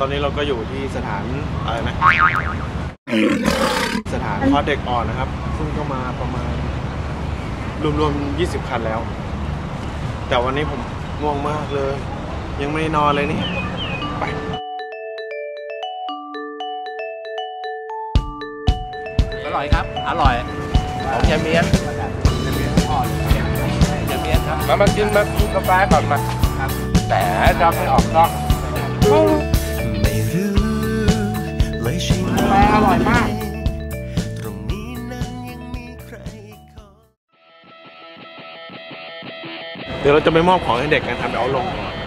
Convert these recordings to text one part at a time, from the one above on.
ตอนนี้เราก็อยู่ที่สถานอะไรนะสถานคลอดเด็กอ่อนนะครับ ซึ่งก็มาประมาณ รวมๆ 20 คันแล้ว แต่วันนี้ผมง่วงมากเลย ยังไม่ได้นอนเลยนี่ไปอร่อยครับ อร่อยของเจเมียนเจเมียนครับ มามากินมากินกาแฟก่อนมาครับแต่จะไม่ออกนอก เลยใช่ไหมกาแฟอร่อยมากเดี๋ยวเราจะไปมอบของให้เด็กกันครับเดี๋ยวเอาลงก่อน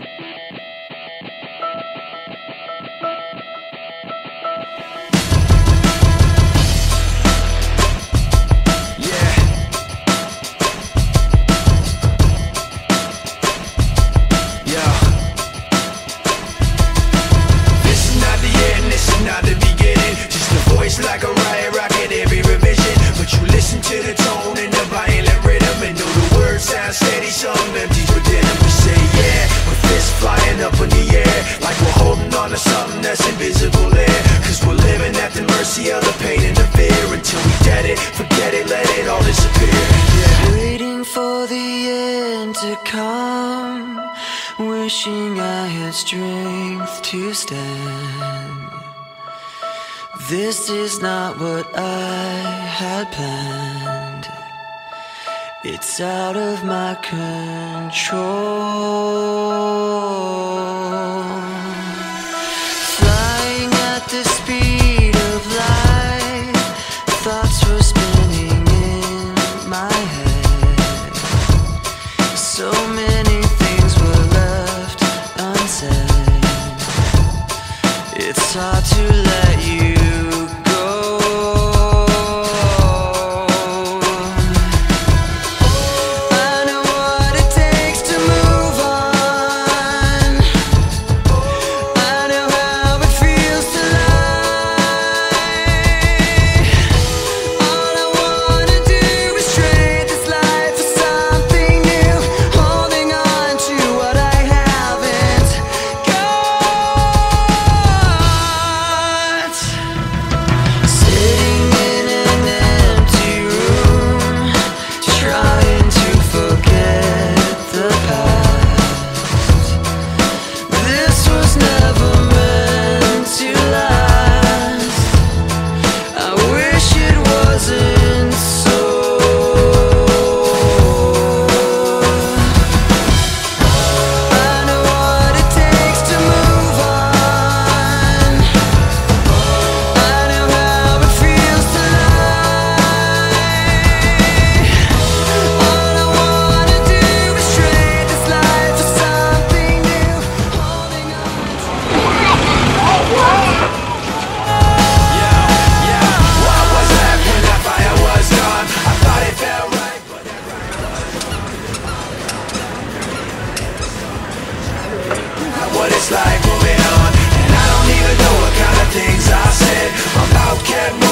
mercy of the pain and the fear until we get it, forget it, let it all disappear. Yeah. Waiting for the end to come, wishing I had strength to stand. This is not what I had planned. It's out of my control.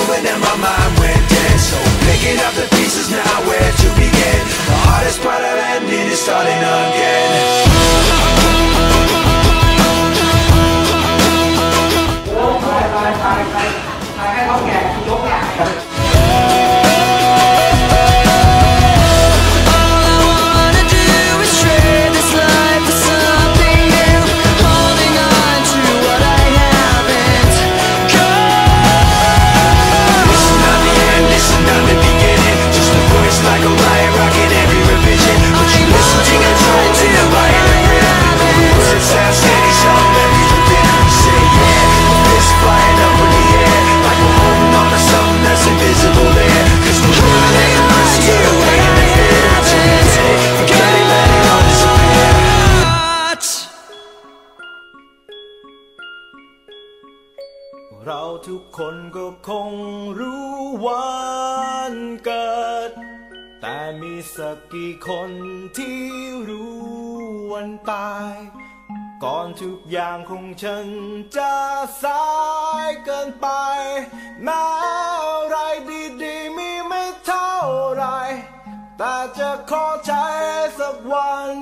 Moving and my mind went dead. So picking up the pieces now, where to begin? The hardest part of ending is starting again. อย่างของฉันจะสายเกินไป แม้อะไรดีๆ มีไม่เท่าไร แต่จะขอใช้สักวัน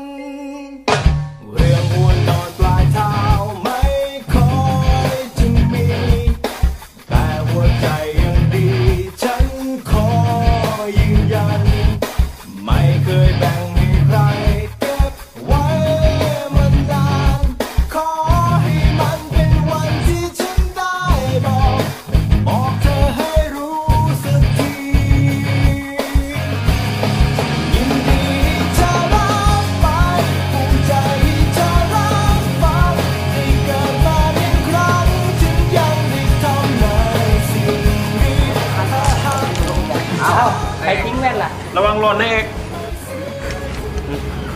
ล่นนะเอก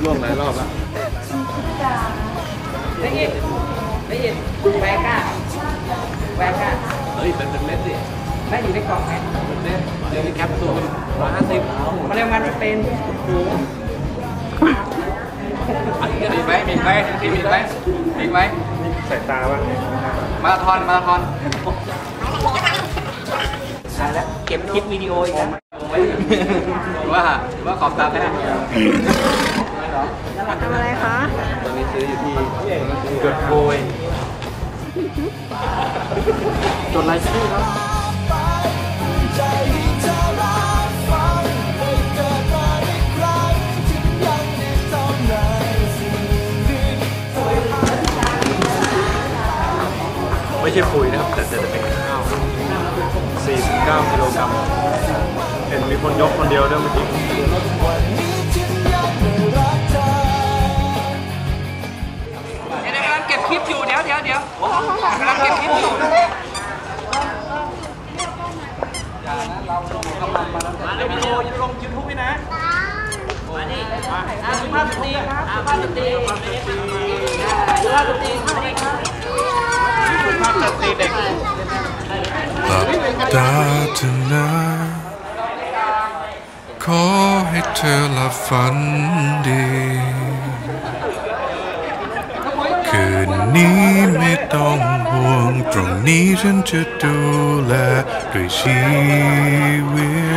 ล่วงหลายรอบแล้วได้ยินได้ยินแวกอะแวกอะเฮ้ยเป็นเป็นเม็ดดิไม่อยู่ในกล่องไหมเป็นเม็ดเดี๋ยวนี้แคปซูลร้อยห้าสิบมาเร็วงานที่เป็นมีไหมมีไหมมีไหมมีไหมใส่ตาบ้างมาราธอนมาราธอนตายแล้วเก็บคลิปวิดีโออีกแล้ว ว่าว่าขอบตาแม่ทำอะไรคะ ตอนนี้ซื้ออยู่ที่เกิดโกยจดรายชื่อครับไม่ใช่ปุ๋ยนะครับแต่จะเป็น คนยกคนเดียวด้วยเมื่อกี้เดี๋ยวกำลังเก็บคลิปอยู่เดี๋ยวเดี๋ยวเดี๋ยวกำลังเก็บคลิปอยู่มาเลยวิดีโอจะลงยูทูบไหมนะสุภาพสตรีครับสุภาพสตรีสุภาพสตรีสุภาพสตรีเข้ามาเลยครับหลับตาเธอนะ ขอให้เธอหลับฝันดี คืนนี้ไม่ต้องห่วง ตรงนี้ฉันจะดูแลด้วยชีวิต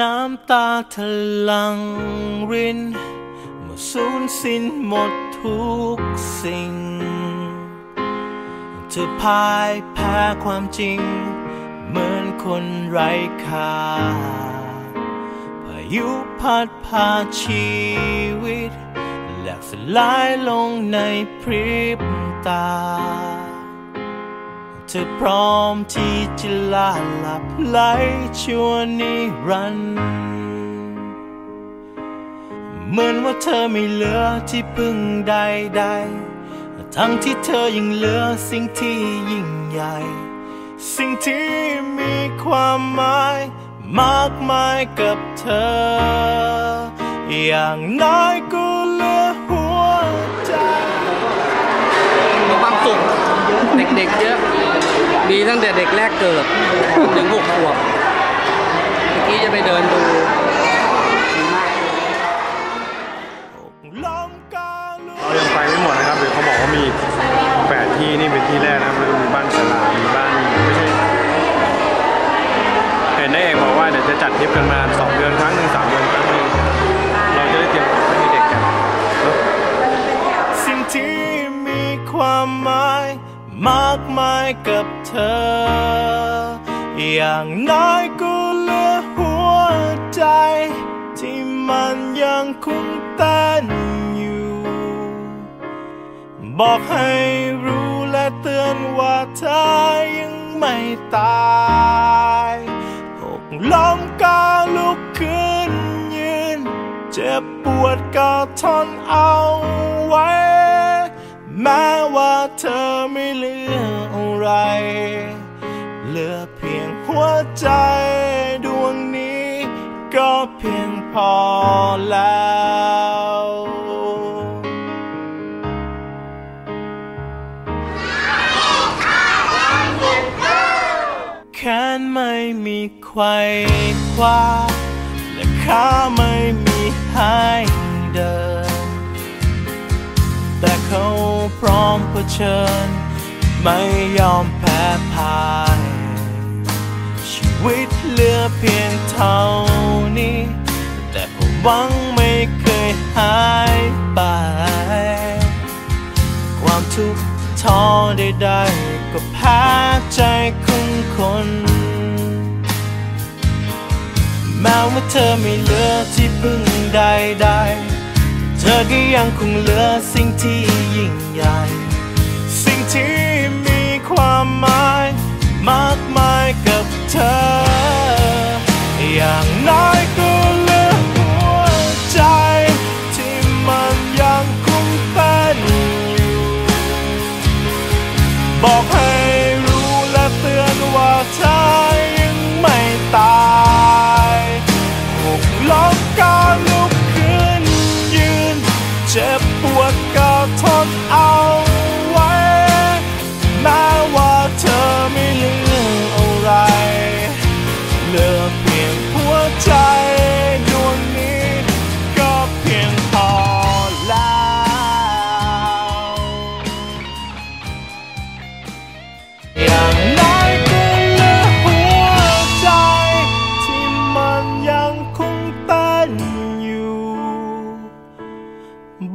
น้ำตาทะลังรินเมื่อสูญสิ้นหมดทุกสิ่งเธอพ่ายแพ้ความจริง เหมือนคนไร้ค่าพายุพัดพาชีวิตแหลกสลายลงในพริบตา เธอพร้อมที่จะลาหลับไหลชั่วนิรันดร์เหมือนว่าเธอไม่เหลือที่พึ่งใดๆ ทั้งที่เธอยังเหลือสิ่งที่ยิ่งใหญ่ สิ่งที่มีความหมาย มากมายกับเธอ อย่างน้อยก็เหลือหัวใจ มีความสุข เด็กๆเยอะ มีตั้งแต่เด็กแรกเกิด ถึงหกขวบ เมื่อกี้จะไปเดินดู กับเธอ อย่างน้อยก็เหลือหัวใจ ที่มันยังคงเต้นอยู่ บอกให้รู้และเตือนว่าเธอยังไม่ตายหกล้มก้าวลุกขึ้นยืน เจ็บปวดก็ทนเอาไว้ แม้ว่าเธอไม่เหลืออะ ไร เหลือเพียงหัวใจดวงนี้ ก็เพียงพอแล้วแขนไม่มีไขว้คว้าและขาไม่มีให้เดิน แต่เขาพร้อมเผชิญ ไม่ยอมแพ้พ่าย ชีวิตเหลือเพียงเท่านี้ แต่ความหวังไม่เคยหายไป ความทุกข์ท้อใดๆก็แพ้ใจของคนแม้ว่าเธอไม่เหลือที่พึ่งใดๆ เธอก็ยังคงเหลือสิ่งที่ยิ่งใหญ่ที่มี ความหมายมากมายกับเธอ อย่างน้อยก็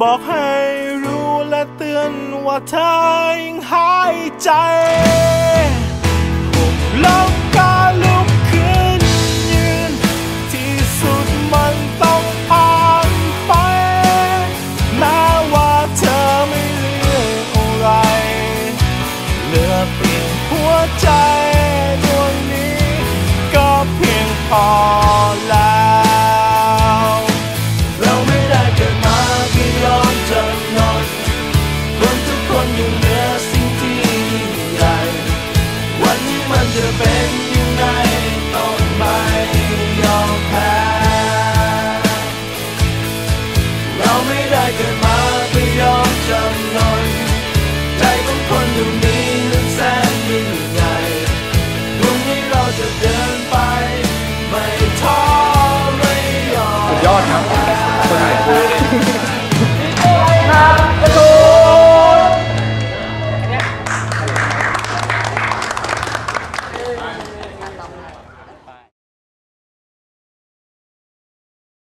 บอกให้รู้และเตือนว่าเธอยังหายใจหล้มก็ลุกขึ้นยืน ที่สุดมันต้องผ่านไปแม้ว่าเธอไม่เหลืออะไรเหลือเพียงหัวใจดวงนี้ก็เพียงพอ